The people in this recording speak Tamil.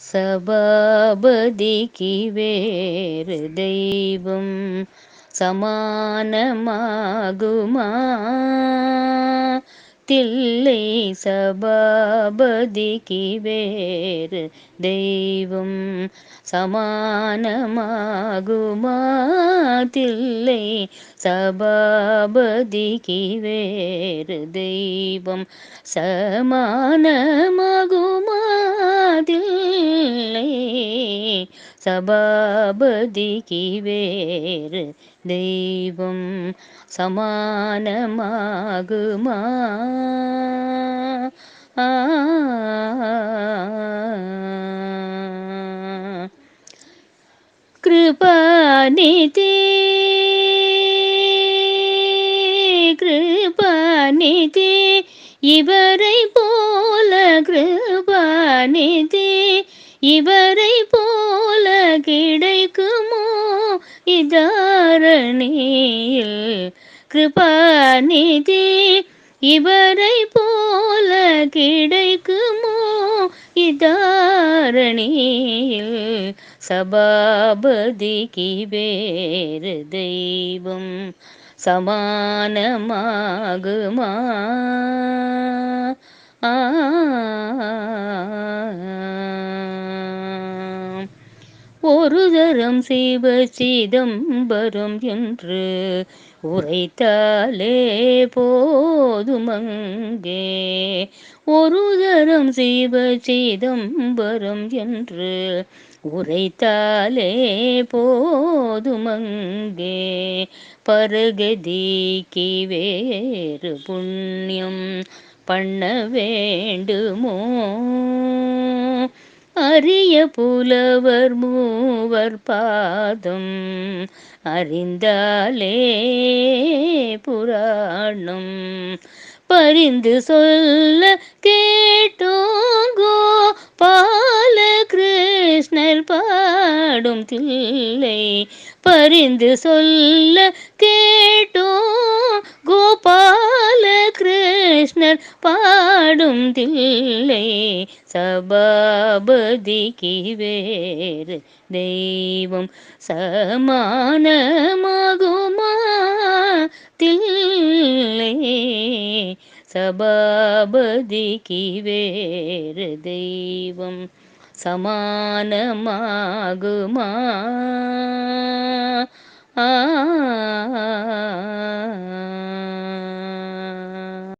சபாபதிக்கு வேறு தெய்வம் சமானமாகுமா தில்லை சபாபதிக்கு வேறு தெய்வம் சமானமாகுமா தில்லை சபாபதிக்கு வேறு தெய்வம் சமானமாகுமா சபாபதிக்கு வேறு தெய்வம் சமானமாகுமா? ஆ கிருபாநிதி கிருபாநிதி இவரை போல கிருபாநிதி இவரை போல கிடைக்குமோ? இதாரணியில் கிருபாநிதி இவரை போல கிடைக்குமோ? இதாரணியில் சபாபதிக்கு வேறு தெய்வம் சமானமாகுமா? ஆ ஒரு தரம் சிவ சிதம்பரம் என்று உரைத்தாலே போதுமங்கே ஒரு தரம் சிவ சிதம்பரம் என்று உரைத்தாலே போதுமங்கே பருகதிக்கு வேறு புண்ணியம் பண்ண வேண்டுமோ? அரிய புலவர் மூவர் பாதம் அறிந்தாலே புராணம். பரிந்து சொல்ல கேட்டோங்கோ பால கிருஷ்ணர் பாடும் தில்லை. பரிந்து சொல்ல கேட்டோ கோபால கிருஷ்ணர் பா பாடும் தில்லை சபாபதிக்கு வேறு தெய்வம் சமானமாகுமா? தில்லை சபாபதிக்கு வேறு தெய்வம் சமானமாகுமா? ஆ